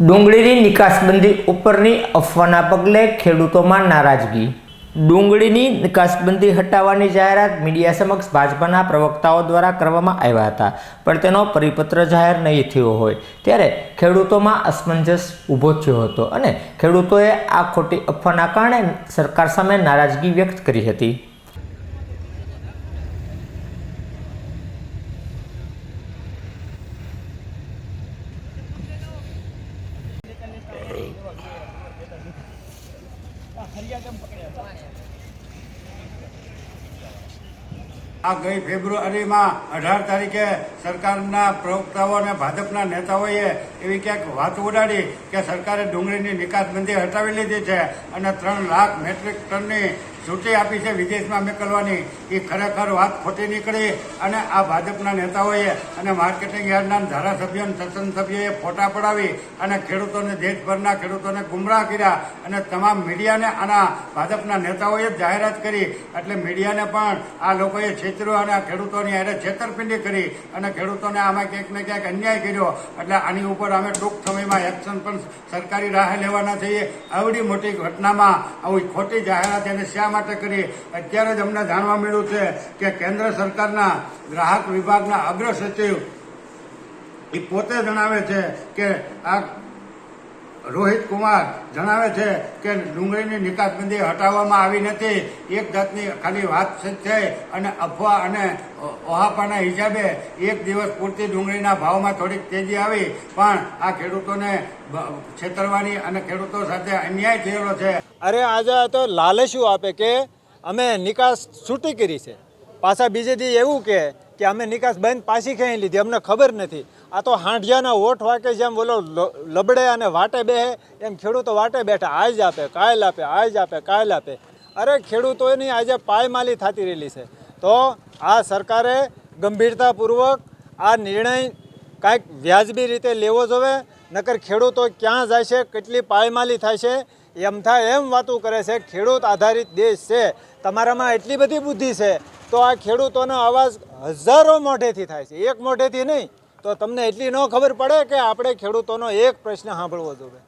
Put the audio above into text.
ડુંગળીની નિકાસબંધી ઉપરની અફવાના પગલે ખેડૂતોમાં નારાજગી. ડુંગળીની નિકાસબંધી હટાવવાની જાહેરાત મીડિયા સમક્ષ ભાજપાના પ્રવક્તાઓ દ્વારા કરવામાં આવ્યા હતા, પણ તેનો પરિપત્ર જાહેર નહીં થયો હોય. ત્યારે ખેડૂતોમાં અસમંજસ ઊભો થયો હતો અને ખેડૂતોએ આ ખોટી અફવાના કારણે સરકાર સામે નારાજગી વ્યક્ત કરી હતી. આ ગઈ ફેબ્રુઆરીમાં અઢાર તારીખે સરકારના પ્રવક્તાઓ અને ભાજપના નેતાઓએ એવી ક્યાંક વાત ઉડાડી કે સરકારે ડુંગળીની નિકાસબંધી હટાવી લીધી છે અને ત્રણ લાખ મેટ્રિક ટનની છૂટી આપી છે, વિદેશમાં મોકલવાની એ ખરેખર વાત ખોટી નીકળી અને આ ભાજપના નેતાઓએ અને માર્કેટિંગ યાર્ડના ધારાસભ્યો અને સંસદસભ્યોએ ફોટા પડાવી અને ખેડૂતોને દેશભરના ખેડૂતોને ગુમરાહ કર્યા અને તમામ મીડિયાને આના ભાજપના નેતાઓએ જાહેરાત કરી. એટલે મીડિયાને પણ આ લોકોએ છેતર્યો અને આ ખેડૂતોની હારે છેતરપિંડી કરી અને ખેડૂતોને આમાં ક્યાંક ને ક્યાંક અન્યાય કર્યો. એટલે આની ઉપર અમે ટૂંક સમયમાં એક્શન પણ સરકારી રાહે લેવાના છીએ. આવડી મોટી ઘટનામાં આવી ખોટી જાહેરાત એને શા માટે કરી. અત્યારે જ અમને જાણવા મળ્યું છે કે કેન્દ્ર સરકારના ગ્રાહક વિભાગના અગ્ર સચિવ એ પોતે જણાવે છે કે આ રોહિત કુમાર જણાવે છે કે ડુંગળીની નિકાસબંધી હટાવવામાં આવી નથી. એક જાતની ખાલી વાત છે અને અફવા અને ઓહાપાના હિસાબે એક દિવસ પૂરતી ડુંગળીના ભાવમાં થોડીક તેજી આવી. પણ આ ખેડૂતોને છેતરવાની અને ખેડૂતો સાથે અન્યાય થયેલો છે. અરે આજે તો લાલચું આપે કે અમે નિકાસ છૂટી કરી છે. પાછા બીજે દી એવું કે કે અમે નિકાસ બંધ પાછી ખેંચી લીધી, અમને ખબર નથી. આ તો હાંઢિયાના ઓઠ વાકે જેમ બોલો લબડે અને વાટે બેહે, એમ ખેડૂતો વાટે બેઠા. આજ આપે, કાલ આપે, આજ આપે, કાલ આપે. અરે ખેડૂતોની આજે પાયમાલી થતી રહેલી છે. તો આ સરકારે ગંભીરતાપૂર્વક આ નિર્ણય કાંઈક વ્યાજબી રીતે લેવો જોવે, નકર ખેડૂતો ક્યાં જાય છે, કેટલી પાયમાલી થાય છે, એમ થાય એમ વાતું કરે છે, ખેડૂત આધારિત દેશ છે, તમારામાં એટલી બધી બુદ્ધિ છે, તો આ ખેડૂતોનો અવાજ હજારો મોઢેથી થાય છે, એક મોઢેથી નહીં, તો તમને એટલી ન ખબર પડે કે આપણે ખેડૂતોનો એક પ્રશ્ન સાંભળવો જોઈએ